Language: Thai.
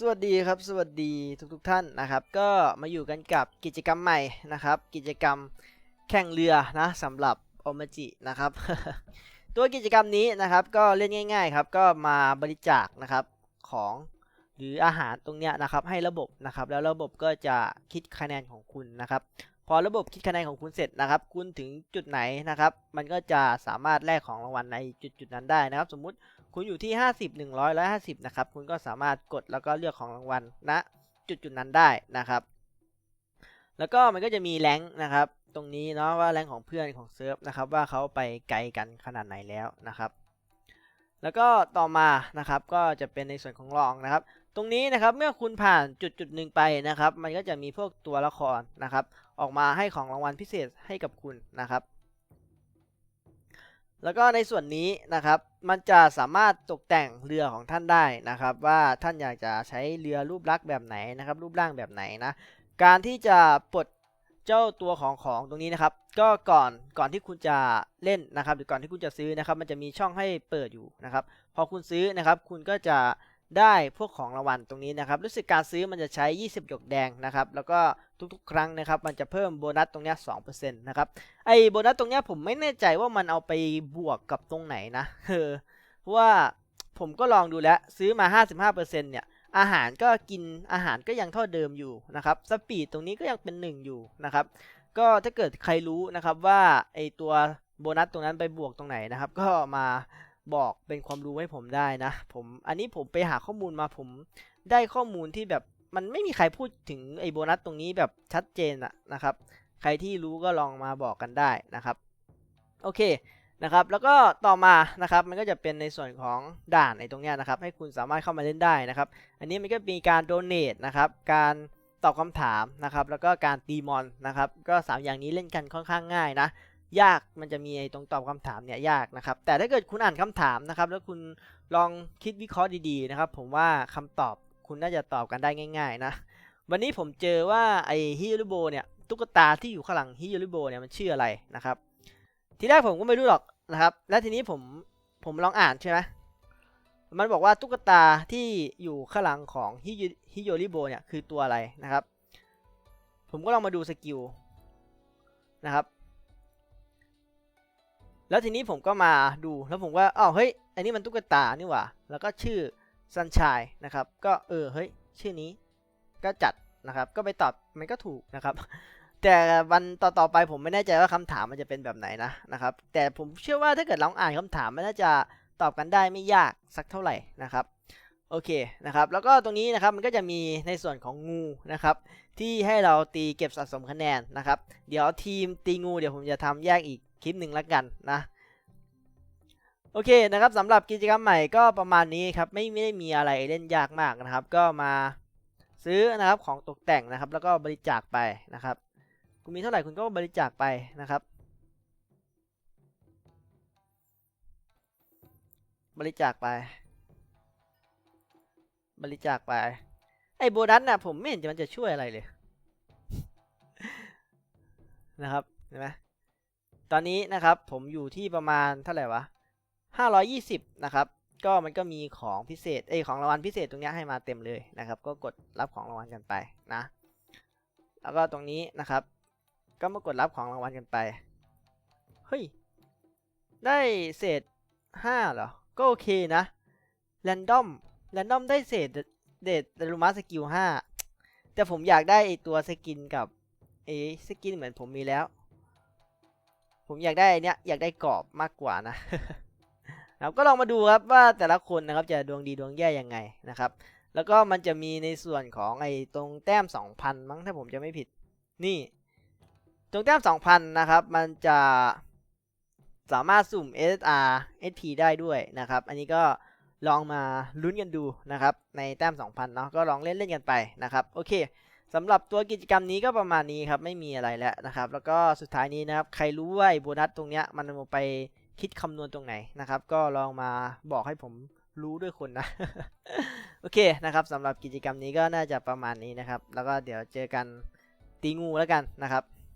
สวัสดีครับ สวัสดีทุกๆทท่านนะครับ ก็มาอยู่กันกับกิจกรรมใหม่นะครับ กิจกรรมแข่งเรือนะสำหรับโอมาจินะครับ ตัวกิจกรรมนี้นะครับก็เล่นง่าย ๆ ครับก็มาบริจาคนะครับของหรืออาหารตรงเนี้ยนะครับให้ระบบนะครับ แล้วระบบก็จะคิดคะแนนของคุณนะครับ พอระบบคิดคะแนนของคุณเสร็จนะครับ คุณถึงจุดไหนนะครับ มันก็จะสามารถแลกของรางวัลในจุดจุดนั้นได้นะครับ สมมุติคุณอยู่ที่ 50 100 150 นะครับ คุณก็สามารถกดแล้วก็เลือกของรางวัลณจุดจุดนั้นได้นะครับ แล้วก็มันก็จะมีแรงนะครับ ตรงนี้เนาะว่าแรงของเพื่อนของเซิร์ฟนะครับ ว่าเขาไปไกลกันขนาดไหนแล้วนะครับ แล้วก็ต่อมานะครับก็จะเป็นในส่วนของรองนะครับตรงนี้นะครับเมื่อคุณผ่านจุดจุดหนึ่งไปนะครับ มันก็จะมีพวกตัวละครนะครับ ออกมาให้ของรางวัลพิเศษให้กับคุณนะครับ แล้วก็ในส่วนนี้นะครับ มันจะสามารถตกแต่งเรือของท่านได้นะครับ ว่าท่านอยากจะใช้เรือรูปลักษณ์แบบไหนนะครับ รูปร่างแบบไหนนะ การที่จะปลดเจ้าตัวของของตรงนี้นะครับ ก็ก่อนก่อนที่คุณจะเล่นนะครับ หรือก่อนที่คุณจะซื้อนะครับ มันจะมีช่องให้เปิดอยู่นะครับ พอคุณซื้อนะครับ คุณก็จะ ได้พวกของรางวัลตรงนี้นะครับ รู้สึกการซื้อมันจะใช้ 20 หยกแดงนะครับ แล้วก็ทุกๆ ครั้งนะครับ มันจะเพิ่มโบนัสตรงนี้ย2%นะครับ ไอ้โบนัสตรงนี้ผมไม่แน่ใจว่ามันเอาไปบวกกับตรงไหนนะเออเพราะว่าผมก็ลองดูแล้วซื้อมา 55%เนี่ยอาหารก็กินอาหารก็ยังเท่าเดิมอยู่นะครับสปีดตรงนี้ก็ยังเป็น 1 อยู่นะครับ ก็ถ้าเกิดใครรู้นะครับว่าไอตัวโบนัสตรงนั้นไปบวกตรงไหนนะครับ ก็มา บอกเป็นความรู้ให้ผมได้นะ ผมอันนี้ผมไปหาข้อมูลมาผมได้ข้อมูลที่แบบมันไม่มีใครพูดถึงไอโบนัสตรงนี้แบบชัดเจนอะนะครับ ใครที่รู้ก็ลองมาบอกกันได้นะครับ โอเคนะครับ แล้วก็ต่อมานะครับ มันก็จะเป็นในส่วนของด่านในตรงเนี้ยนะครับ ให้คุณสามารถเข้ามาเล่นได้นะครับ อันนี้มันก็มีการโดเน a นะครับ การตอบคำถามนะครับ แล้วก็การตีมอนนะครับ ก็สามอย่างนี้เล่นกันค่อนข้างง่ายนะ ยากมันจะมีไอ้ตรงตอบคำถามเนี่ยยากนะครับ แต่ถ้าเกิดคุณอ่านคำถามนะครับ แล้วคุณลองคิดวิเคราะห์ดีๆนะครับ ผมว่าคำตอบคุณน่าจะตอบกันได้ง่าย ๆ นะ วันนี้ผมเจอว่าไอ้ฮิยูริโบเนี่ยตุ๊กตาที่อยู่ข้างหลังฮิยูริโบเนี่ยมันชื่ออะไรนะครับ ทีแรกผมก็ไม่รู้หรอกนะครับ แล้วทีนี้ผมผมลองอ่านใช่ไหมมันบอกว่าตุ๊กตาที่อยู่ข้างหลังของฮิยูฮิโยริโบเนี่ยคือตัวอะไรนะครับ ผมก็ลองมาดูสกิลนะครับ แล้วทีนี้ผมก็มาดูแล้วผมว่าอ้าวเฮ้ยอันนี้มันตุ๊กตานี่หว่า แล้วก็ชื่อซันชายนะครับ ก็เออเฮ้ยชื่อนี้ก็จัดนะครับ ก็ไปตอบมันก็ถูกนะครับ แต่วันต่อๆไปผมไม่แน่ใจว่าคำถามมันจะเป็นแบบไหนนะนะครับ แต่ผมเชื่อว่าถ้าเกิดลองอ่านคำถามมันน่าจะตอบกันได้ไม่ยากสักเท่าไหร่นะครับโอเคนะครับแล้วก็ตรงนี้นะครับมันก็จะมีในส่วนของงูนะครับที่ให้เราตีเก็บสะสมคะแนนนะครับ เดี๋ยวทีมตีงูเดี๋ยวผมจะทำแยกอีก คลิปหนึ่งละกันนะโอเคนะครับสำหรับกิจกรรมใหม่ก็ประมาณนี้ครับไม่ไม่ได้มีอะไรเล่นยากมากนะครับ ก็มาซื้อนะครับของตกแต่งนะครับ แล้วก็บริจาคไปนะครับคุณมีเท่าไหร่คุณก็บริจาคไปนะครับ บริจาคไป บริจาคไปไอ้โบนัสน่ะผมไม่เห็นจะมันจะช่วยอะไรเลยนะครับเห็นไหม ตอนนี้นะครับผมอยู่ที่ประมาณเท่าไหร่วะ520 นะครับ ก็มันก็มีของพิเศษเอ้ของรางวัลพิเศษตรงนี้ให้มาเต็มเลยนะครับ ก็กดรับของรางวัลกันไปนะ แล้วก็ตรงนี้นะครับ ก็มากดรับของรางวัลกันไป เฮ้ย ได้เศษห้าเหรอ ก็โอเคนะ แรนดอม แรนดอมได้เศษเดดเดลูมาสกิลห้าแต่ผมอยากได้ไอตัวสกินกับเอสกินเหมือนผมมีแล้ว ผมอยากได้อันเนี้ยอยากได้กรอบมากกว่านะครับก็ลองมาดูครับว่าแต่ละคนนะครับจะดวงดีดวงแย่ยังไงนะครับ แล้วก็มันจะมีในส่วนของไอ้ตรงแต้ม 2,000 มั้งถ้าผมจะไม่ผิดนี่ ตรงแต้ม 2,000 นะครับ มันจะสามารถสุ่ม SR SP ได้ด้วยนะครับ อันนี้ก็ลองมาลุ้นกันดูนะครับ ในแต้ม 2,000 เนาะก็ลองเล่นเล่นกันไปนะครับ โอเค สำหรับตัวกิจกรรมนี้ก็ประมาณนี้ครับไม่มีอะไรแล้วนะครับ แล้วก็สุดท้ายนี้นะครับใครรู้ว่าโบนัสตรงเนี้ยมันไปคิดคำนวณตรงไหนนะครับ ก็ลองมาบอกให้ผมรู้ด้วยคนนะ โอเคนะครับสำหรับกิจกรรมนี้ก็น่าจะประมาณนี้นะครับ แล้วก็เดี๋ยวเจอกันตีงูแล้วกันนะครับ